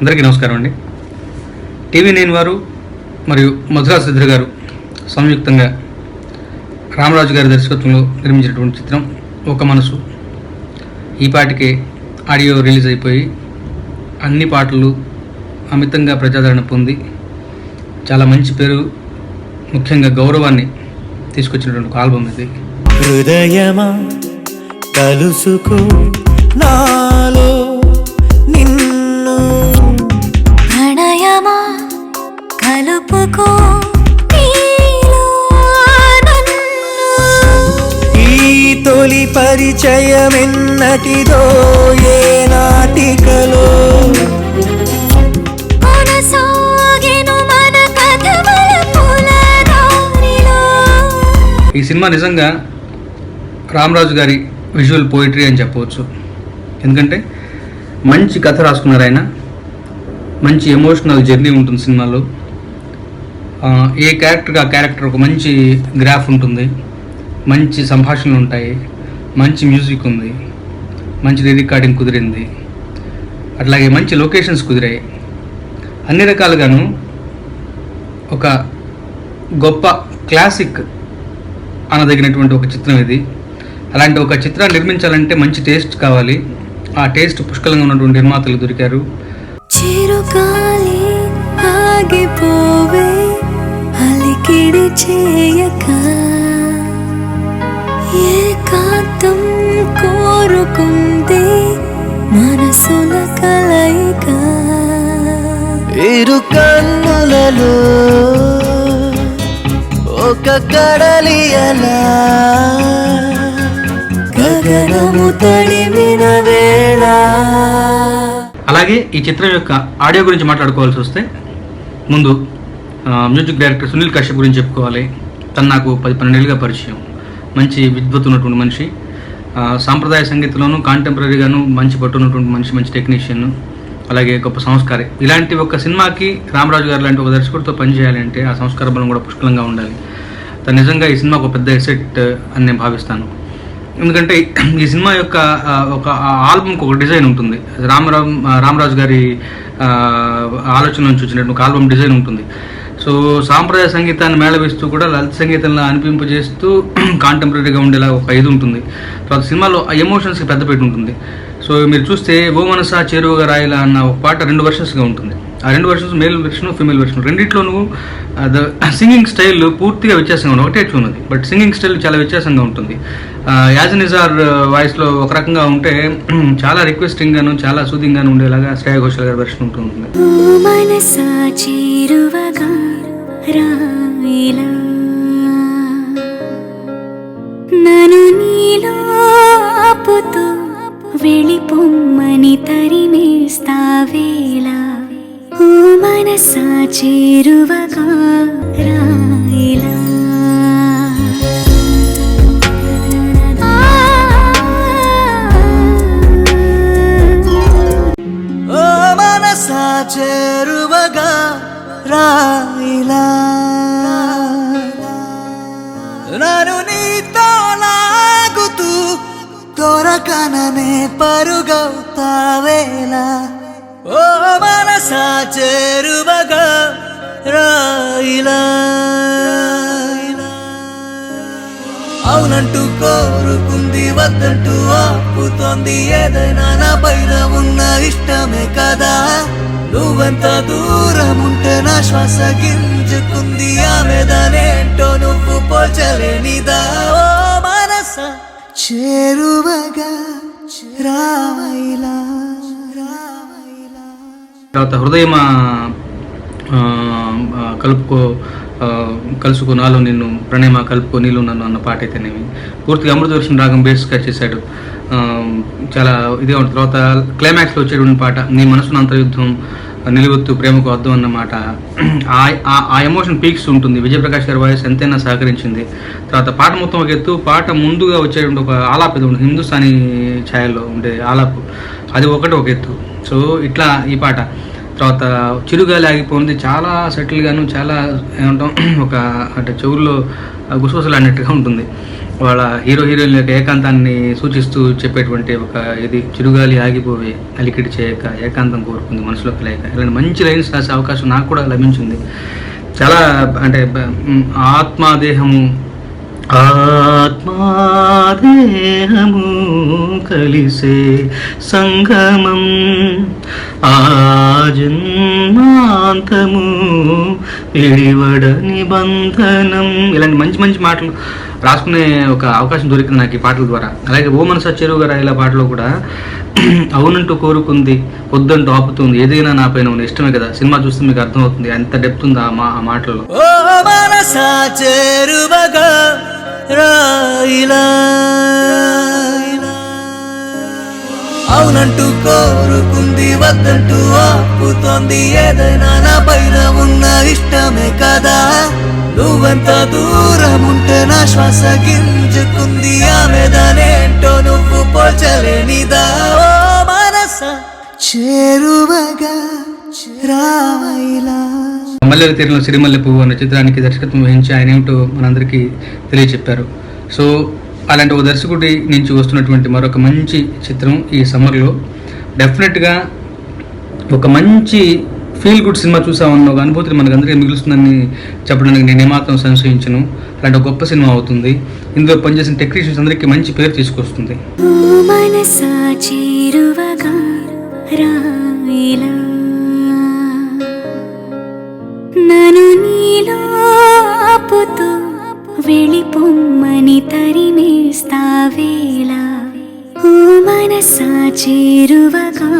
అందరికీ నమస్కారం అండి. టీవీ నైన్ వారు మరియు మధురా సిద్ధర్ గారు సంయుక్తంగా రామరాజు గారి దర్శకత్వంలో నిర్మించినటువంటి చిత్రం ఒక మనసు. ఈ పాటికే ఆడియో రిలీజ్ అయిపోయి అన్ని పాటలు అమితంగా ప్రజాదరణ పొంది చాలా మంచి పేరు ముఖ్యంగా గౌరవాన్ని తీసుకొచ్చినటువంటి ఒక ఆల్బమ్ ఇది. హృదయమా కలుసుకో నాలో నిన్ను ప్రణయమా కలుపుకో నీలో నన్ను. ఈ తొలి పరిచయమెన్నటిదో ఏ నాటికలో. ఈ సినిమా నిజంగా రామరాజు గారి విజువల్ పోయిటరీ అని చెప్పవచ్చు. ఎందుకంటే మంచి కథ రాసుకున్నారు ఆయన. మంచి ఎమోషనల్ జర్నీ ఉంటుంది సినిమాలో. ఏ క్యారెక్టర్ ఆ క్యారెక్టర్ ఒక మంచి గ్రాఫ్ ఉంటుంది. మంచి సంభాషణలు ఉంటాయి. మంచి మ్యూజిక్ ఉంది. మంచి రికార్డింగ్ కుదిరింది. అట్లాగే మంచి లొకేషన్స్ కుదిరాయి. అన్ని రకాలుగాను ఒక గొప్ప క్లాసిక్ అనదగినటువంటి ఒక చిత్రం ఇది. అలాంటి ఒక చిత్రాన్ని నిర్మించాలంటే మంచి టేస్ట్ కావాలి. ఆ టేస్ట్ పుష్కలంగా ఉన్నటువంటి నిర్మాతలు దొరికారు. చిరుగాలి ఆగిపోవే అలికిడి చేయక. ఏకాంతం కోరుకుంది మనసుల కలయిక. ఇరు కన్నులలో ఒక కడలి అలా గగనము తడిమిన వేళ. అలాగే ఈ చిత్రం యొక్క ఆడియో గురించి మాట్లాడుకోవాల్సి వస్తే ముందు మ్యూజిక్ డైరెక్టర్ సునీల్ కశ్యప్ గురించి చెప్పుకోవాలి. తను నాకు పది పన్నెండేళ్ళుగా పరిచయం. మంచి విద్వత్ ఉన్నటువంటి మనిషి. సాంప్రదాయ సంగీతంలోనూ కాంటెంపరీగాను మంచి పట్టు ఉన్నటువంటి మనిషి మంచి టెక్నీషియన్ అలాగే గొప్ప సంస్కారి. ఇలాంటి ఒక సినిమాకి రామరాజు గారు లాంటి ఒక దర్శకుడితో పనిచేయాలంటే ఆ సంస్కార బలం కూడా పుష్కలంగా ఉండాలి. తను నిజంగా ఈ సినిమా ఒక పెద్ద ఎసెట్ అని నేను భావిస్తాను. ఎందుకంటే ఈ సినిమా యొక్క ఒక ఆల్బమ్కి ఒక డిజైన్ ఉంటుంది. రామరామ్ రామరాజు గారి ఆలోచన నుంచి వచ్చినట్టు ఒక ఆల్బమ్ డిజైన్ ఉంటుంది. సో సాంప్రదాయ సంగీతాన్ని మేళవిస్తూ కూడా లలిత సంగీతంలో అనిపింపజేస్తూ కాంటెంపరీగా ఉండేలా ఒక ఇది ఉంటుంది. ఆ సినిమాలో ఆ ఎమోషన్స్కి పెద్ద పెట్టి ఉంటుంది. సో మీరు చూస్తే ఓ మనసా చేరువగా రాయలా అన్న ఒక పాట రెండు వర్షన్స్గా ఉంటుంది. ఆ రెండు versions male version female version నువ్వు సింగింగ్ స్టైల్ పూర్తిగా వ్యత్యాసంగా ఉంది ఒకటే ట్యూన్ అది బట్ సింగింగ్ స్టైల్ చాలా వ్యత్యాసంగా ఉంటుంది. యాజ్ నిజార్ వాయిస్లో ఒక రకంగా ఉంటే చాలా రిక్వెస్టింగ్ గాను చాలా సూదింగ్ గాను ఉండేలాగా శ్రేయ ఘోషల్ గారి వెర్షన్ ఉంటుంది. చేరువగా రాయిలా. చేరువగా రాయిలా. నన్ను నీతో లాగుతూ దొరకననే పరుగవుతావేలా. ఓ మనసా చేరువ అవునంటూ కోరుకుంది వద్దంటూ ఆపుతోంది. ఏదైనా నా పైన ఉన్న ఇష్టమే కదా. నువ్వెంత దూరం ఉంటే నా శ్వాస గింజుకుంది. ఆమెదనేంటో నువ్వు పోల్చలేనిదా. ఓ మనస చేరువగా రాయిలా రాయిలా తర్వాత హృదయమా కలుపుకో ఆ, కలుసుకో నాలో నిన్ను ప్రణయమ కలుపుకో నీలో నన్ను అన్న పాట అయితేనేమి పూర్తిగా అమృతవర్షం రాగం బేస్గా చేశాడు చాలా ఇదే ఉంటుంది. తర్వాత క్లైమాక్స్లో వచ్చేటువంటి పాట నీ మనసును అంతర్యుద్ధం నిలువెత్తు ప్రేమకు అర్థం అన్న మాట. ఆ- ఆ- ఆ ఎమోషన్ పీక్స్ ఉంటుంది. విజయప్రకాష్ గారి వాయిస్ ఎంతైనా సహకరించింది. తర్వాత పాట మొత్తం ఒక ఎత్తు పాట ముందుగా వచ్చేటువంటి ఒక ఆలాప్ ఇది ఉంటుంది. హిందుస్థానీ ఛాయల్లో ఉండే ఆలాపు. అది ఒకటి ఒక ఎత్తు. సో ఇట్లా ఈ పాట. తర్వాత చిరుగాలి ఆగిపోయింది చాలా సెటిల్గాను చాలా ఏమంటాం ఒక అంటే చెవుల్లో గుసగుసలు అన్నట్టుగా ఉంటుంది. వాళ్ళ హీరో హీరోయిన్ యొక్క ఏకాంతాన్ని సూచిస్తూ చెప్పేటువంటి ఒక ఇది చిరుగాలి ఆగిపోవే అలికిడి చేయక ఏకాంతం కోరుకుంది మనసులోకి లేక ఇలాంటి మంచి లైన్స్ రాసే అవకాశం నాకు కూడా లభించింది. చాలా అంటే ఆత్మదేహము ఆత్మాదేహము కలిసే సంగమం. ఆజన్మాంతము జన్మాంతము విడివడ నిబంధనం. ఇలాంటి మంచి మంచి మాటలు రాసుకునే ఒక అవకాశం దొరికింది నాకు ఈ పాటల ద్వారా. అలాగే ఓ మనస గారు ఇలా పాటలో కూడా అవునంటూ కోరుకుంది వద్దంటూ ఆపుతుంది. ఏదైనా నా పైన ఉన్న ఇష్టమే కదా. సినిమా చూస్తే మీకు అర్థమవుతుంది ఎంత డెప్త్ ఉంది ఆ మా మాటల్లో రాయిలా. అవునంటూ కోరుకుంది వద్దంటూ ఆపుతోంది. ఏదైనా నా పైన ఉన్న ఇష్టమే కదా. నువ్వెంత దూరం ఉంటే నా శ్వాస గింజుకుంది. ఆమెదానేంటో నువ్వు పోల్చలేనిదా. ఓ మనస చేరువగా రావైలా మల్లెల తీరంలో సిరిమల్లె పువ్వు అనే చిత్రానికి దర్శకత్వం వహించి ఆయన ఏమిటో మనందరికీ తెలియచెప్పారు. సో అలాంటి ఒక దర్శకుడి నుంచి వస్తున్నటువంటి మరొక మంచి చిత్రం ఈ సమ్మర్లో. డెఫినెట్గా ఒక మంచి ఫీల్ గుడ్ సినిమా చూసామన్న ఒక అనుభూతిని మనకు అందరికీ మిగులుస్తుందని చెప్పడానికి నేను ఏమాత్రం సంశయించను. అలాంటి ఒక గొప్ప సినిమా అవుతుంది. ఇందులో పనిచేసిన టెక్నీషియన్స్ అందరికీ మంచి పేరు తీసుకొస్తుంది. ఓ నన్ను నీలో ఆపుతూ వెళ్ళిపోమ్మని తరిమేస్తావేలా ఓ మనసా చేరువగా